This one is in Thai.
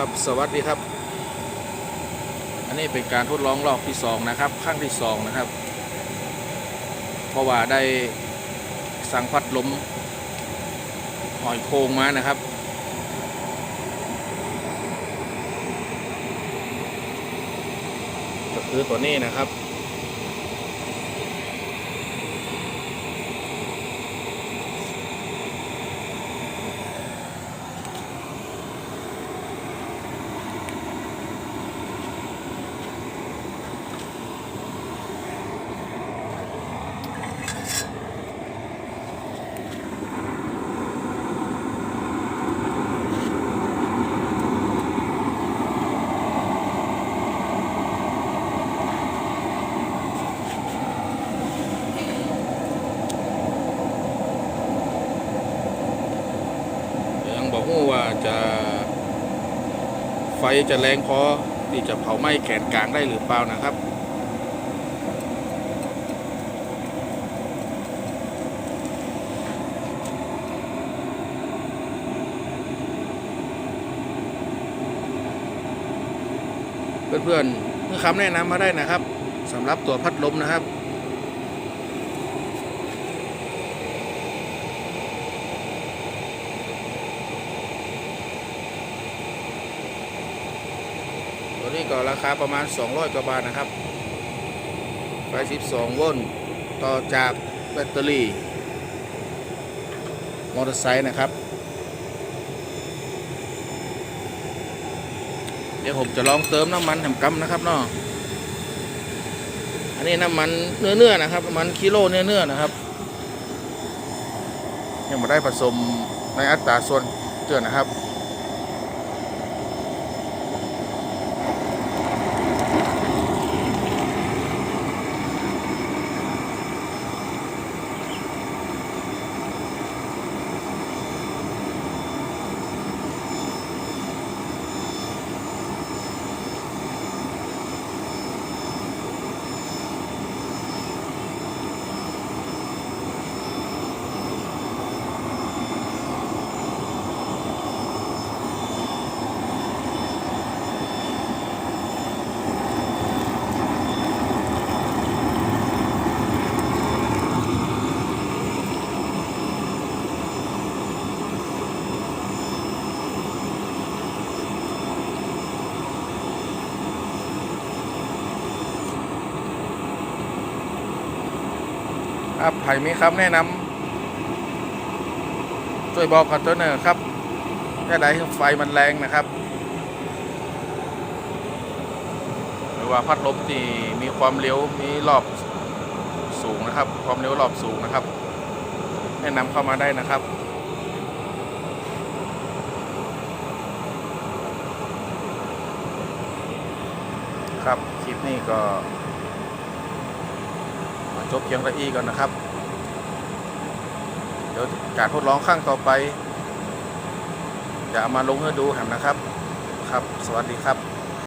ครับสวัสดีครับ อันนี้เป็นการทดลองรอบที่สองนะครับขั้งที่สองนะครับ เพราะว่าได้สั่งพัดลมหอยโครงมานะครับก็คือตัวนี้นะครับ จะไฟจะแรงพอที่จะเผาไหม้แขนกลางได้หรือเปล่านะครับเพื่อนๆเพื่อคำแนะนำมาได้นะครับสำหรับตัวพัดลมนะครับ นี้ก็ราคาประมาณ 200 กว่าบาทนะครับ ไฟ 12 โวลต์ต่อจากแบตเตอรี่ มอเตอร์ไซค์นะครับ เดี๋ยวผมจะลองเติมน้ำมันแหมกำนะครับเนาะอันนี้น้ำมันเนื้อๆนะครับ น้ำมันกิโลเนื้อเนื้อๆนะครับ ยังไม่ได้ผสมในอัตราส่วนเจือนะครับ ครับไผ่มีคำแนะนำช่วยบอกกับตัวเนอร์ครับแค่ใดให้ไฟมันแรงนะครับ หรือว่าพัดลมที่มีความเร็วมีรอบสูงนะครับ ความเร็วรอบสูงนะครับ แนะนำเข้ามาได้นะครับครับ คลิปนี้ก็ จบเพียงระอีก่อนนะครับ เดี๋ยวการทดลองครั้งต่อไป จะเอามาลงให้ดูหันนะครับ ครับ สวัสดีครับ